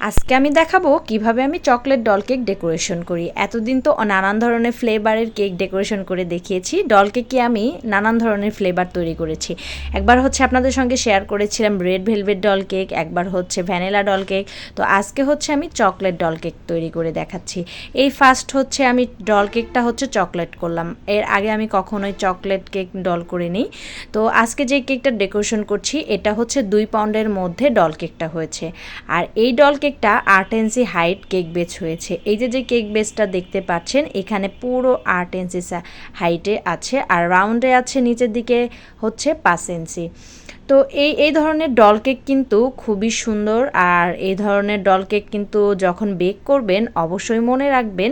আজকে আমি দেখাবো কীভাবে আমি চকলেট ডল কেক ডেকোরেশন করি। এতদিন তো নানান ধরনের ফ্লেভারের কেক ডেকোরেশন করে দেখিয়েছি। ডল কেকে আমি নানান ধরনের ফ্লেভার তৈরি করেছি। একবার হচ্ছে আপনাদের সঙ্গে শেয়ার করেছিলাম রেড ভেলভেট ডল কেক একবার হচ্ছে ভ্যানিলা ডল কেক তো আজকে হচ্ছে আমি চকলেট ডল কেক তৈরি করে দেখাচ্ছি। এই ফার্স্ট হচ্ছে আমি ডল কেকটা হচ্ছে চকলেট করলাম। এর আগে আমি কখনোই চকলেট কেক ডল করিনি। তো আজকে যে কেকটা ডেকোরেশন করছি, এটা হচ্ছে দুই পাউন্ডের মধ্যে ডল কেকটা হয়েছে। আর এই ডল কেক কেকটা আট ইঞ্চি হাইট কেক বেচ হয়েছে। এই যে যে কেক বেচটা দেখতে পাচ্ছেন, এখানে পুরো আট ইঞ্চি হাইটে আছে আর রাউন্ডে আছে নিচের দিকে হচ্ছে পাঁচ ইঞ্চি। তো এই এই ধরনের ডল কেক কিন্তু খুবই সুন্দর আর এই ধরনের ডল কেক কিন্তু যখন বেক করবেন, অবশ্যই মনে রাখবেন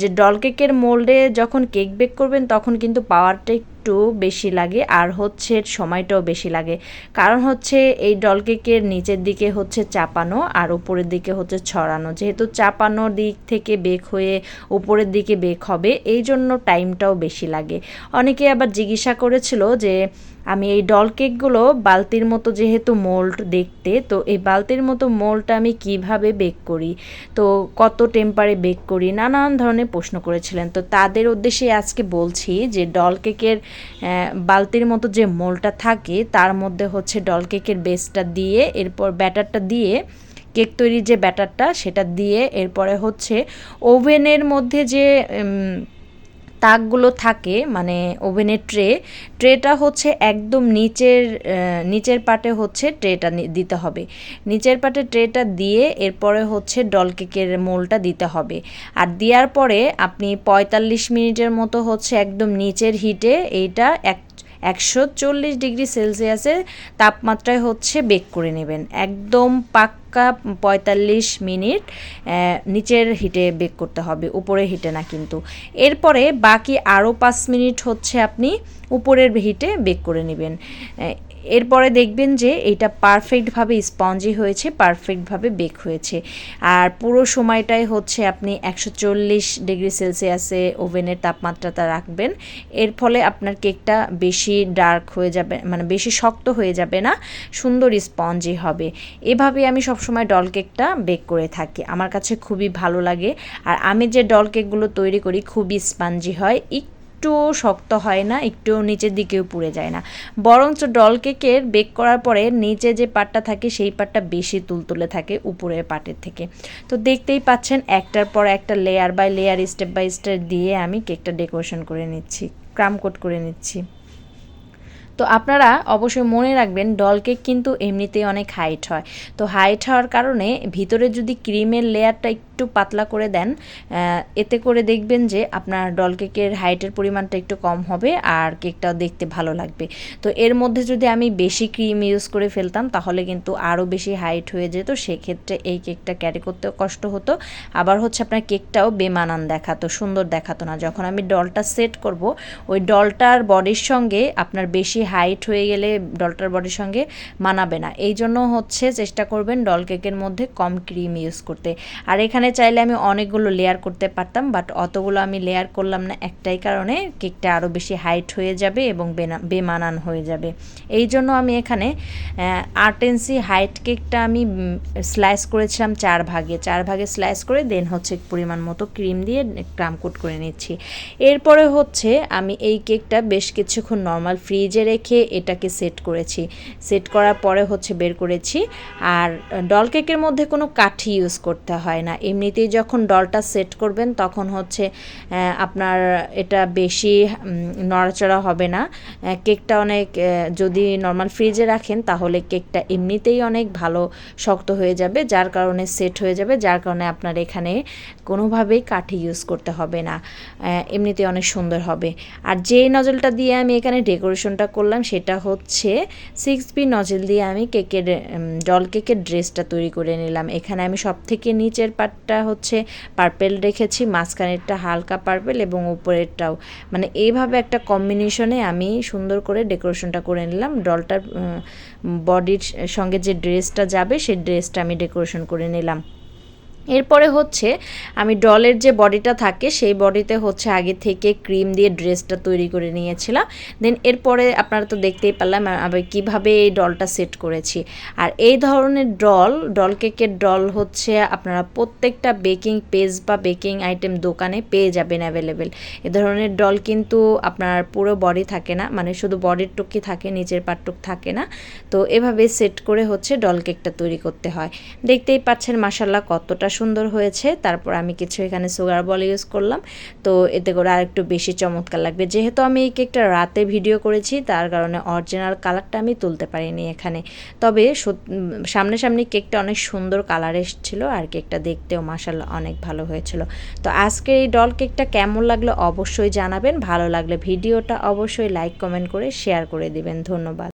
যে ডল কেকের মোল্ডে যখন কেক বেক করবেন, তখন কিন্তু পাওয়ারটা একটু বেশি লাগে আর হচ্ছে সময়টাও বেশি লাগে। কারণ হচ্ছে এই ডল কেকের নিচের দিকে হচ্ছে চাপানো আর উপরের দিকে হচ্ছে ছড়ানো। যেহেতু চাপানোর দিক থেকে বেক হয়ে উপরের দিকে বেক হবে, এই জন্য টাইমটাও বেশি লাগে। অনেকে আবার জিজ্ঞাসা করেছিল যে, আমি এই ডল কেকগুলো বালতির মতো যেহেতু মোল্ড দেখতে, তো এই বালতির মতো মোল্ডটা আমি কীভাবে বেক করি? তো কত টেম্পারে বেক করি? নানান ধরনের প্রশ্ন করেছিলেন। তো তাদের উদ্দেশ্যে আজকে বলছি যে ডল কেকের বালতির মতো যে মোলটা থাকে, তার মধ্যে হচ্ছে ডল কেকের বেসটা দিয়ে, এরপর ব্যাটারটা দিয়ে, কেক তৈরির যে ব্যাটারটা, সেটা দিয়ে, এরপরে হচ্ছে ওভেনের মধ্যে যে তাকগুলো থাকে মানে ওভেনের ট্রে, ট্রেটা হচ্ছে একদম নিচের নিচের পাটে হচ্ছে ট্রেটা দিতে হবে। নিচের পাটে ট্রেটা দিয়ে এরপরে হচ্ছে ডল কেকের মোলটা দিতে হবে। আর দেওয়ার পরে আপনি পঁয়তাল্লিশ মিনিটের মতো হচ্ছে একদম নিচের হিটে এইটা এক, একশো চল্লিশ ডিগ্রি সেলসিয়াসের তাপমাত্রায় হচ্ছে বেক করে নেবেন। একদম পাক্কা পঁয়তাল্লিশ মিনিট নিচের হিটে বেক করতে হবে, উপরে হিটে না কিন্তু। এরপরে বাকি আরও পাঁচ মিনিট হচ্ছে আপনি উপরের হিটে বেক করে নেবেন। এরপরে দেখবেন যে এটা পারফেক্টভাবে স্পঞ্জি হয়েছে, পারফেক্টভাবে বেক হয়েছে। আর পুরো সময়টাই হচ্ছে আপনি একশো চল্লিশ ডিগ্রি সেলসিয়াসে ওভেনের তাপমাত্রাটা রাখবেন। এর ফলে আপনার কেকটা বেশি ডার্ক হয়ে যাবে মানে বেশি শক্ত হয়ে যাবে না, সুন্দর স্পঞ্জি হবে। এভাবে আমি সবসময় ডল কেকটা বেক করে থাকি। আমার কাছে খুবই ভালো লাগে। আর আমি যে ডল কেকগুলো তৈরি করি, খুবই স্পঞ্জি হয়। একটুও শক্ত হয় না একটুও নিচের দিকেও পুড়ে যায় না। বরঞ্চ ডল কেকের বেক করার পরে নিচে যে পাটটা থাকে, সেই পাটটা বেশি তুলতুলে থাকে উপরের পাটের থেকে। তো দেখতেই পাচ্ছেন, একটার পর একটা layer by layer step by step দিয়ে আমি কেকটা ডেকোরেশন করে নিচ্ছি ক্রাম কোট করে নিচ্ছি। তো আপনারা অবশ্যই মনে রাখবেন ডল কেক কিন্তু এমনিতেই অনেক হাইট হয়। তো হাইট হওয়ার কারণে ভিতরে যদি ক্রিমের লেয়ারটা একটু পাতলা করে দেন এতে করে দেখবেন যে আপনার ডল কেকের হাইটের পরিমাণটা একটু কম হবে আর কেকটাও দেখতে ভালো লাগবে। তো এর মধ্যে যদি আমি বেশি ক্রিম ইউজ করে ফেলতাম, তাহলে কিন্তু আরও বেশি হাইট হয়ে যেত, সেক্ষেত্রে এই কেকটা ক্যারি করতেও কষ্ট হতো। আবার হচ্ছে আপনার কেকটাও বেমানান দেখাতো, সুন্দর দেখাতো না। যখন আমি ডলটা সেট করব, ওই ডলটার বডির সঙ্গে আপনার বেশি হাইট হয়ে গেলে ডলটার বডির সঙ্গে মানাবে না। এই জন্য হচ্ছে চেষ্টা করবেন ডল কেকের মধ্যে কম ক্রিম ইউজ করতে। আর এখানে চাইলে আমি অনেকগুলো লেয়ার করতে পারতাম বাট অতগুলো আমি লেয়ার করলাম না, একটাই কারণে কেকটা আরও বেশি হাইট হয়ে যাবে এবং বেমানান হয়ে যাবে। এই জন্য আমি এখানে ইঞ্চি হাইট কেকটা আমি স্লাইস করেছিলাম চার ভাগে। চার ভাগে স্লাইস করে দেন হচ্ছে পরিমাণ মতো ক্রিম দিয়ে ক্রাম কোট করে নিচ্ছি। এরপরে হচ্ছে আমি এই কেকটা বেশ কিছুক্ষণ নর্মাল ফ্রিজে রেখে এটাকে সেট করেছি। সেট করার পরে হচ্ছে বের করেছি। আর ডল কেকের মধ্যে কোনো কাঠি ইউজ করতে হয় না। এমনিতেই যখন ডলটা সেট করবেন তখন হচ্ছে আপনার এটা বেশি নড়াচড়া হবে না। কেকটা অনেক যদি নর্মাল ফ্রিজে রাখেন তাহলে কেকটা এমনিতেই অনেক ভালো শক্ত হয়ে যাবে, যার কারণে সেট হয়ে যাবে, যার কারণে আপনার এখানে কোনোভাবেই কাঠি ইউজ করতে হবে না। এমনিতে অনেক সুন্দর হবে। আর যেই নজলটা দিয়ে আমি এখানে ডেকোরেশনটা করলাম সেটা হচ্ছে সিক্স বি নজল দিয়ে আমি কেকের জল কেকের ড্রেসটা তৈরি করে নিলাম। এখানে আমি সব থেকে নিচের পার্টটা হচ্ছে পার্পেল রেখেছি, মাঝখানেরটা হালকা পার্পেল এবং উপরেরটাও। মানে এইভাবে একটা কম্বিনেশনে আমি সুন্দর করে ডেকোরেশনটা করে নিলাম। ডলটার বডির সঙ্গে যে ড্রেসটা যাবে, সেই ড্রেসটা আমি ডেকোরেশন করে নিলাম। এরপরে হচ্ছে আমি ডলের যে বডিটা থাকে, সেই বডিতে হচ্ছে আগে থেকে ক্রিম দিয়ে ড্রেসটা তৈরি করে নিয়েছিলাম। দেন এরপরে আপনারা তো দেখতেই পারলাম আমি কীভাবে এই ডলটা সেট করেছি। আর এই ধরনের ডল ডল কেকের ডল হচ্ছে আপনারা প্রত্যেকটা বেকিং পেজ বা বেকিং আইটেম দোকানে পেয়ে যাবেন অ্যাভেলেবেল। এ ধরনের ডল কিন্তু আপনার পুরো বডি থাকে না মানে শুধু বডির টুকি থাকে, নিচের পাটটুক থাকে না। তো এভাবে সেট করে হচ্ছে ডল কেকটা তৈরি করতে হয়। দেখতেই পাচ্ছেন মাসাল্লাহ কতটা সুন্দর হয়েছে। তারপর আমি কিছু এখানে সুগার বল ইউজ করলাম। তো এতে করে আর একটু বেশি চমৎকার লাগবে। যেহেতু আমি এই কেকটা রাতে ভিডিও করেছি, তার কারণে অরিজিনাল কালারটা আমি তুলতে পারিনি এখানে। তবে সামনে সামনে কেকটা অনেক সুন্দর কালার এসেছিল আর কেকটা দেখতেও মাসাল্লাহ অনেক ভালো হয়েছিল। তো আজকে এই ডল কেকটা কেমন লাগল অবশ্যই জানাবেন। ভালো লাগলে ভিডিওটা অবশ্যই লাইক কমেন্ট করে শেয়ার করে দিবেন। ধন্যবাদ।